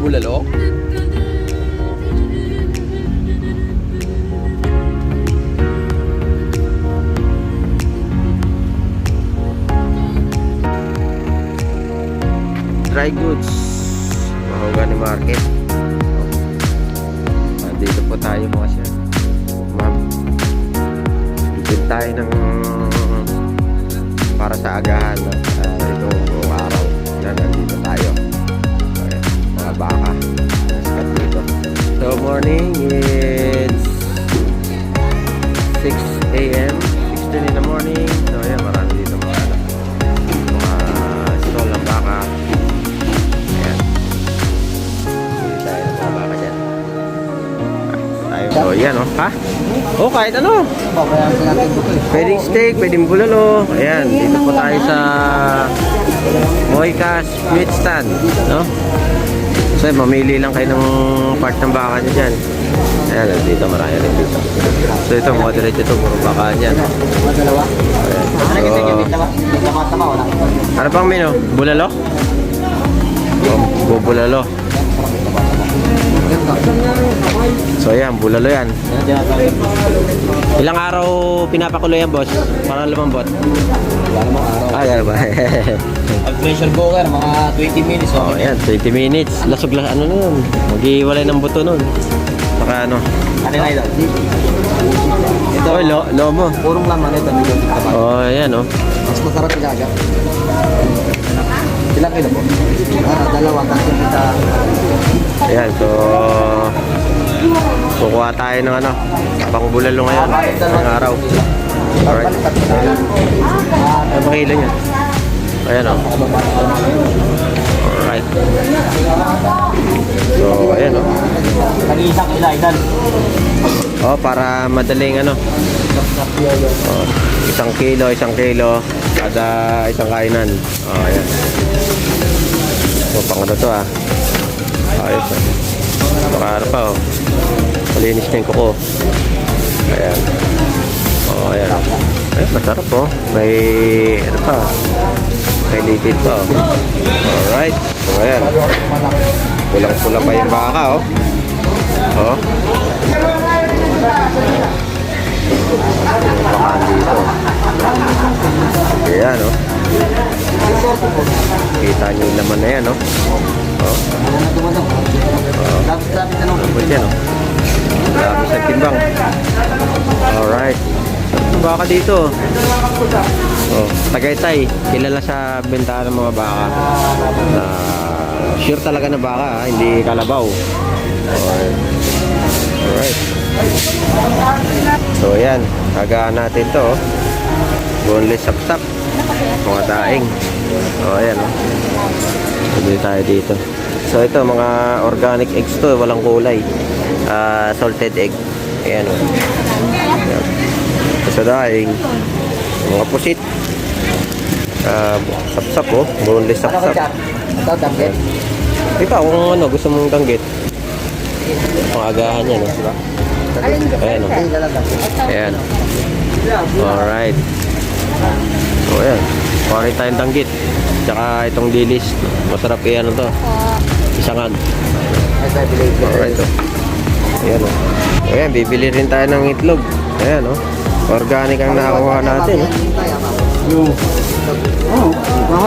bulalo? Dry goods. Mahogany market. Nandito po tayo mga siya. Ma'am. Bibili tayo ng para sa agahan uh, baka. Sikat. So morning it's 6 a.m. 16 in the morning. So ayan, marami dito mga ano, mga stall ng baka. Ayan. Bili tayo mga baka dyan. Tayo. So yan oh. Ha? Oh, kahit ano. Pwedeng steak, pwedeng bulalo. Ayan, dito po tayo sa Moikas Meat Stand, no? So, mamili lang kayo ng part ng baka nyo dyan. Ayan, dito marami rin dito. So, ito, moderate ito, puro baka. Mga dalawa. Ano So, ano pang menu? Bulalo? Oh, bulalo. So, ayan, bulalo yan. Yan. Ilang araw pinapakulo yan, boss? Para lumambot. Wala namang araw. Ah, yan ba? Pag pressure cooker, mga 20 minutes. Oh, Okay. ayan, 20 minutes. Lasog lang, ano na yun. Mag-iwalay ng buto nun. Saka ano. Ano na ito? Ito, Oh, lo, lo mo. purong laman ito. Oh, ayan, oh. Mas masarap ilaga. Ilang kilo po? Ah, dalawa. Kasi kita... Ayan, so... Kukuha tayo ng ano, pang bulalo ngayon. Ng araw. Alright. Ba kilo niya? Ayan, oh. Alright. So, ayan, oh. Nag-iisang kila, ilan? Oh, para madaling ano. Oh, isang kilo, isang kilo kada isang kainan. Oh, ayan. So, pang ano to ah. Ayos ah. Baka ano pa oh. Malinis na yung kuko. Ayan. Oh, ayan. Eh, masarap oh. May, ano pa. May litid pa oh. Alright. So, ayan. Pulang-pula pa yung baka oh. Oh. Baka dito. Ayan, oh. Kita nyo yung laman na yan, oh. Oh, Ano nung lambot yan, oh. Dami sa timbang. Alright. Baka dito. Oh, Tagaytay. Kilala sa bentahan ng mga baka. Na sure talaga na baka, hindi kalabaw. Alright. Alright. So, ayan. Tagaan natin to, oh. Boneless sapsap. Mga daing. O, ayan, oh. Tayo dito. So, ito, mga organic eggs to. Walang kulay. Ah, salted egg. Ayan, oh. Ayan. Sa daing. Mga pusit. Ah, sapsap, oh. Boneless sapsap. Ito, damget. Ikaw, kung ano, gusto mong tanggit. Mga agahan yan, oh. Ayan, oh. Ay, lalagang. Ayan. Alright. So, ayan. Rin tayong danggit. Tsaka itong dilis. Masarap yan ano to. Isangan. Alright, oh. Ayan, oh. Ayan, bibili rin tayo ng itlog. Ayan, oh. Organic ang nakakuha natin, oh. Yung... Oh,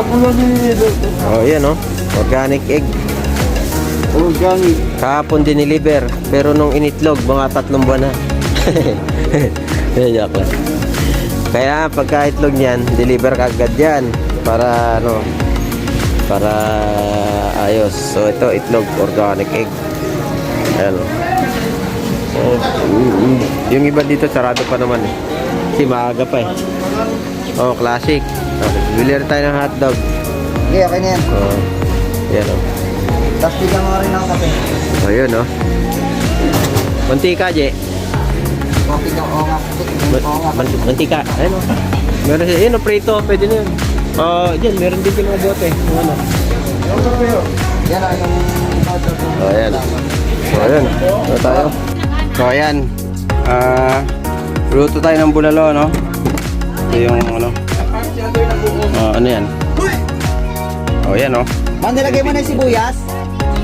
lang din Oh, ayan, oh. Organic egg. Organic. Kahapon diniliver. Pero nung initlog, mga tatlong buwan na. Yan, joke lang. Kaya pagka itlog niyan, deliver ka agad yan. Para ano, para ayos. So ito, itlog, organic egg. Ayan o. Oh. Yung iba dito, sarado pa naman eh. Kasi maaga pa eh. Oh, classic. Oh, bili rin tayo ng hotdog. Okay, okay na yan. Oh, yan o. Tapos bigyan mo rin ng kape. Oh, yun o. Mantika, Je. Coffee ka, oo nga. Mantika. Ayun o. Meron siya. Yun o, prito. Pwede na yun. Oh, dyan. Meron din yung mga bote. Yung ano. Yan ang yung... Oh, ayan. So, ayan. Ito tayo. So, ayan. Ah, luto tayo ng bulalo, no? Ito yung ano. Ah, ano yan? Oh, ayan, oh. Man, nilagay mo na yung sibuyas?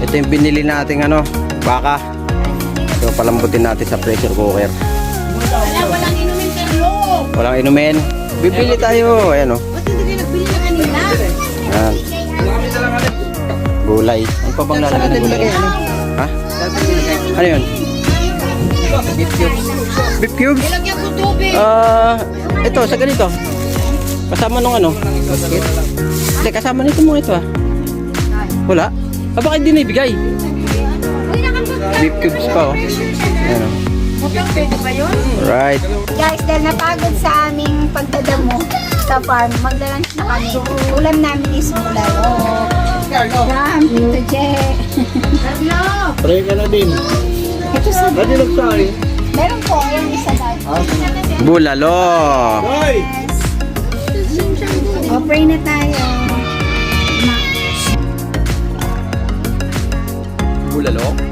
Ito yung binili nating ano, baka. So palambutin natin sa pressure cooker. Wala, walang inumin sa loob. Walang inumin. Bibili tayo. Ayan oh. Ba't hindi nagbili na kanina? Ayan. Gulay. Ano pa bang lalagyan ng gulay? Ha? Ano yun? Beef cubes. Beef cubes? Ilagyan ko tubig. Ah, ito sa ganito. Kasama nung ano? Hindi, kasama nito mga ito ah. Wala? Ah, bakit di naibigay? Beef cubes pa oh. Ayan oh. Pwede ba yun? Alright. Guys, dahil napagod sa aming pagdadamo sa farm, maglalunch na kami. Ulam namin is bulalo. Jam, Tito Je. Pray ka na din. Ito sa Pwede nagsabi. Meron po, yung isa dahil. Bulalo. O, pray na tayo. Bulalo?